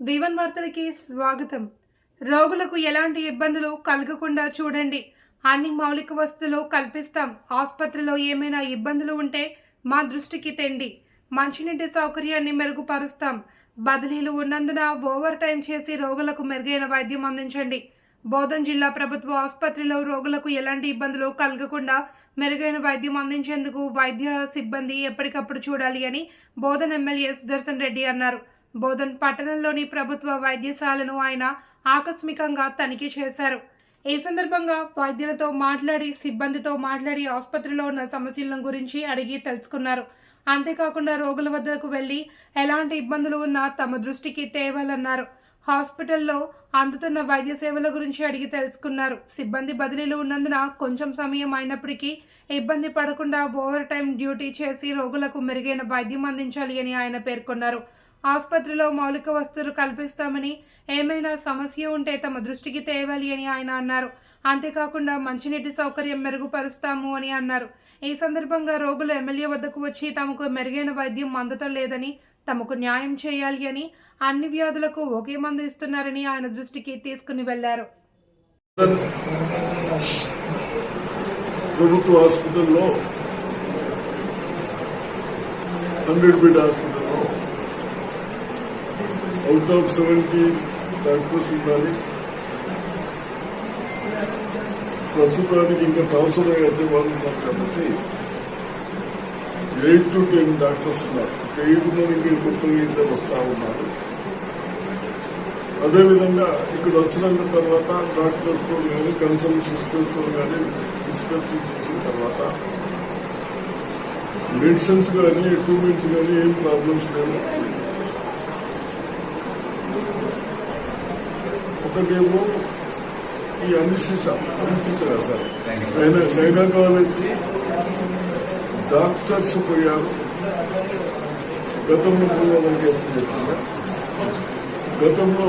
వివన్ వార్తలకి స్వాగతం. రోగులకు ఎలాంటి ఇబ్బందులు కలగకుండా చూడండి. అన్ని మౌలిక వస్తువులు కల్పిస్తాం. ఆసుపత్రిలో ఏమైనా ఇబ్బందులు ఉంటే మా దృష్టికి తెండి. మంచినీటి సౌకర్యాన్ని మెరుగుపరుస్తాం. బదిలీలు ఉన్నందున ఓవర్ టైం చేసి రోగులకు మెరుగైన వైద్యం అందించండి. బోధన్ జిల్లా ప్రభుత్వ ఆసుపత్రిలో రోగులకు ఎలాంటి ఇబ్బందులు కలగకుండా మెరుగైన వైద్యం అందించేందుకు వైద్య సిబ్బంది ఎప్పటికప్పుడు చూడాలి అని బోధన్ ఎమ్మెల్యే సుదర్శన్ రెడ్డి అన్నారు. బోధన్ పట్టణంలోని ప్రభుత్వ వైద్యశాలను ఆయన ఆకస్మికంగా తనిఖీ చేశారు. ఈ సందర్భంగా వైద్యులతో మాట్లాడి సిబ్బందితో మాట్లాడి ఆసుపత్రిలో ఉన్న సమస్యలను గురించి అడిగి తెలుసుకున్నారు. అంతేకాకుండా రోగుల వద్దకు వెళ్ళి ఎలాంటి ఇబ్బందులు ఉన్నా తమ దృష్టికి తేవాలన్నారు. హాస్పిటల్లో అందుతున్న వైద్య సేవల గురించి అడిగి తెలుసుకున్నారు. సిబ్బంది బదిలీలు ఉన్నందున కొంచెం సమయం అయినప్పటికీ ఇబ్బంది పడకుండా ఓవర్ టైం డ్యూటీ చేసి రోగులకు మెరుగైన వైద్యం అందించాలి అని ఆయన పేర్కొన్నారు. ఆసుపత్రిలో మౌలిక వస్తువులు కల్పిస్తామని ఏమైనా సమస్య ఉంటే తమ దృష్టికి తేవాలి అని ఆయన అన్నారు. అంతేకాకుండా మంచినీటి సౌకర్యం మెరుగుపరుస్తాము అని అన్నారు. ఈ సందర్భంగా రోగులు ఎమ్మెల్యే వద్దకు వచ్చి తమకు మెరుగైన వైద్యం అందటం లేదని తమకు న్యాయం చేయాలి అని అన్ని వ్యాధులకు ఒకే మందు ఇస్తున్నారని ఆయన దృష్టికి తీసుకుని వెళ్ళారు. ప్రభుత్వ హాస్పిటల్లో hundred bed out of seventy doctors ఉండాలి ప్రస్తుతానికి ఇంకా ట్రాన్స్ఫర్ అయితే వాళ్ళు ఉన్నారు కాబట్టి ఎయిట్ టు టెన్ డాక్టర్స్ ఉన్నారు ఎయిట్ మందికి కొత్తగా ఇద్దరు వస్తా ఉన్నారు. అదేవిధంగా ఇక్కడ వచ్చిన తర్వాత డాక్టర్స్తో కానీ కన్సల్ట్ సిస్టర్స్ కానీ డిస్కషన్ చేసిన తర్వాత మెడిసిన్స్ కానీ ఎక్విప్మెంట్స్ కానీ ఏం ప్రాబ్లమ్స్ లేవు. ఒకటేమో ఈ అనిశ్చిత అనిశ్చిత కదా సార్. గైనా గైనకాలజీ డాక్టర్స్ పోయారు. గతంలో పోవాలని చేస్తున్నారు గతంలో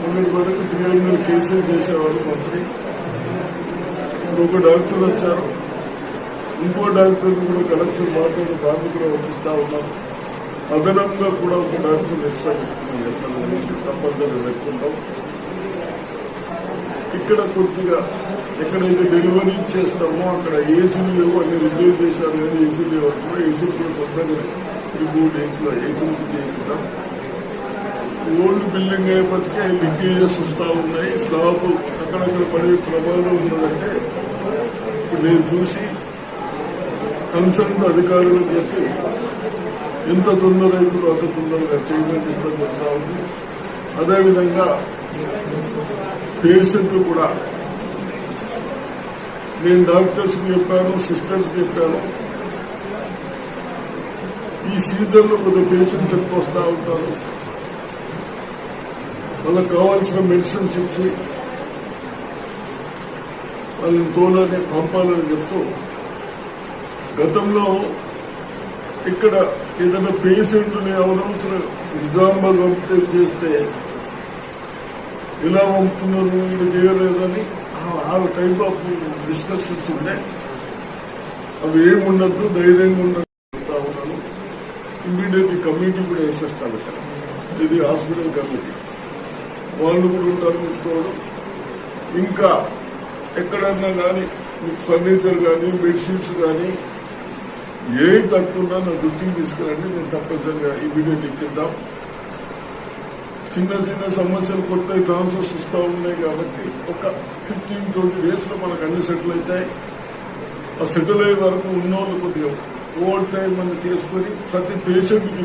మొన్నటి వరకు త్రీ హండ్రెడ్ కేసులు చేసేవాళ్ళు మంత్రి. ఇప్పుడు ఒక డాక్టర్ వచ్చారు. ఇంకో డాక్టర్ కూడా కలెక్టర్ మాట్లాడి బాధ్యతలు పంపిస్తా ఉన్నారు. అదనంగా కూడా ఒక డాక్టర్ ఎక్స్ట్రా పెట్టుకున్నాం తప్పనిసరి పెట్టుకుంటాం ఇక్కడ కొద్దిగా ఎక్కడైతే డెలివరీ చేస్తామో అక్కడ ఏసీలు లేవు అన్ని రిలీవ్ చేశారు కానీ ఏసీ లేవు అంటున్నా ఏసీలు కూడా కొత్తగా త్రీ ఫోర్ డేస్లో ఏసీలు చేయించుకుంటాం ఓల్డ్ బిల్డింగ్ అయ్యేపటికే లీకేజెస్ వస్తూ ఉన్నాయి స్లాబ్ అక్కడక్కడ పడే ప్రమాదం ఉన్నదంటే ఇప్పుడు నేను చూసి కన్సర్న్ అధికారులు చెప్పి ఎంత తొందర అవుతుందో అంత తొందరగా చేయమని చెప్పడం చెప్తా ఉంది. అదేవిధంగా పేషెంట్లు కూడా నేను డాక్టర్స్కి చెప్పాను సిస్టర్స్కి చెప్పాను. ఈ సీజన్లో కొద్దిగా పేషెంట్ ఎక్కువ వస్తూ ఉంటారు. వాళ్ళకి కావాల్సిన మెడిసిన్స్ ఇచ్చి వాళ్ళని తోలని పంపాలని చెప్తూ గతంలో ఇక్కడ ఏదైనా పేషెంట్ని అవనవసరం నిజామాబాద్ పంపితే చేస్తే ఇలా పంపుతున్నారు ఇది చేయలేదని ఆ- టైప్ ఆఫ్ డిస్కషన్స్ ఉన్నాయి అవి ఏముండద్దు ధైర్యంగా ఉండదు ఉన్నాను. ఇమీడియట్ కమిటీ కూడా వేసేస్తాను ఇక్కడ ఇది హాస్పిటల్ కమిటీ వాళ్ళు కూడా ఉంటారు తోడు ఇంకా ఎక్కడన్నా కానీ మీకు ఫర్నిచర్ కానీ బెడ్షీట్స్ కానీ ఏ తక్కువ నా దృష్టికి తీసుకురండి నేను తప్పనిసరిగా ఇమీడియట్ ఎక్కిద్దాం చిన్న చిన్న సమస్యలు కొత్త ట్రాన్స్ఫర్స్ ఇస్తూ ఉన్నాయి కాబట్టి ఒక ఫిఫ్టీన్ ట్వంటీ డేస్లో మనకు అన్ని సెటిల్ అవుతాయి ఆ సెటిల్ అయ్యే వరకు ఉన్న వాళ్ళు కొద్దిగా ఓవర్ టైం మనం చేసుకొని ప్రతి పేషెంట్కి